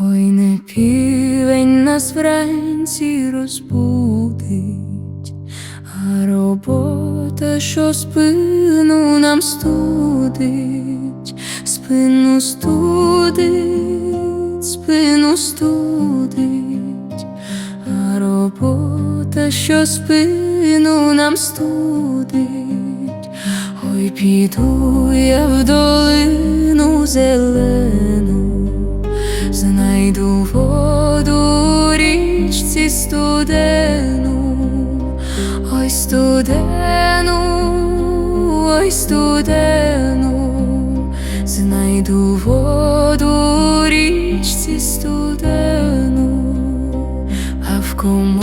Ой, не півень нас вранці розбудить, а робота, що спину нам студить, спину студить, спину студить, а робота, що спину нам студить, ой, піду я в долину зелену. Знайду воду річці студену, ой студену, ой студену, знайду воду річці студену, а в коморі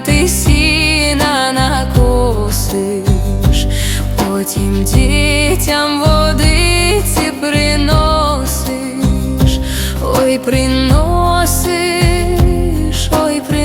ти сіна накосиш, потім дітям водиці приносиш, ой, приносиш, ой, приносиш.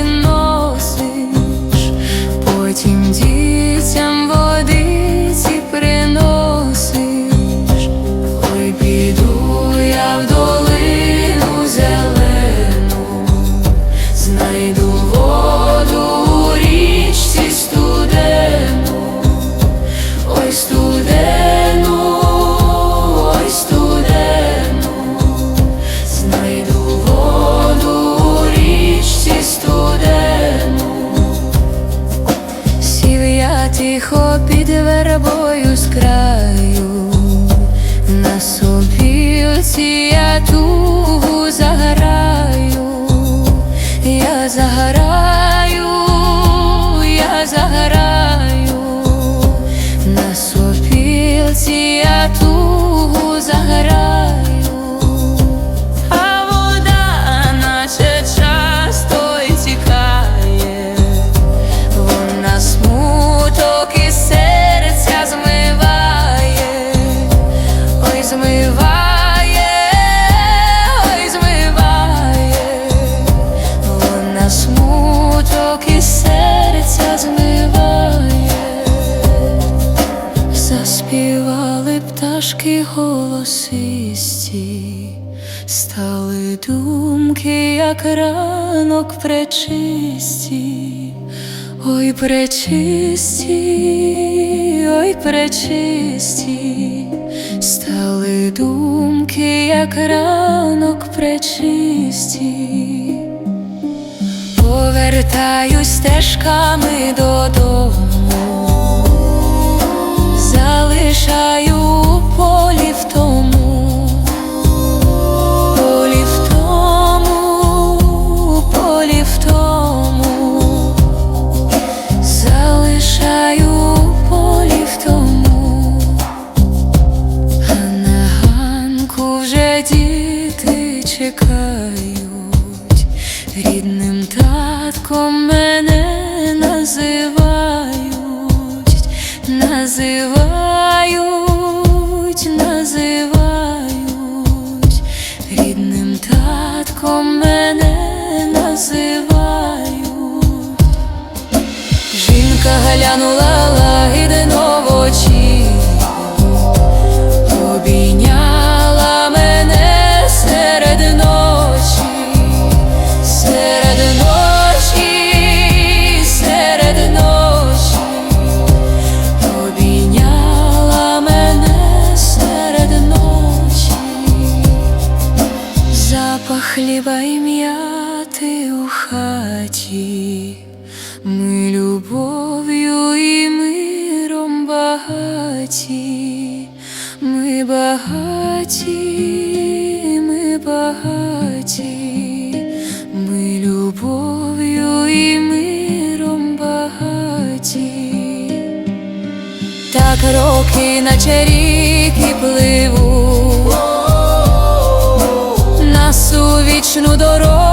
На сопілці я тугу заграю, я заграю, Заспівали пташки голосисті, стали думки, як ранок пречисті, ой, пречисті, ой, пречисті, стали думки, як ранок пречисті. Повертаюсь стежками додому, залишаю у полі в тому, полі в тому, полі в тому, залишаю полі в тому, а на ганку вже діти чекають, рідним татком мене називають, називають, запах хліба і м'яти у хаті. Ми любов'ю і миром багаті, ми багаті, ми багаті, ми любов'ю і миром багаті. Так роки, наче ріки пливуть, вічну дорогу.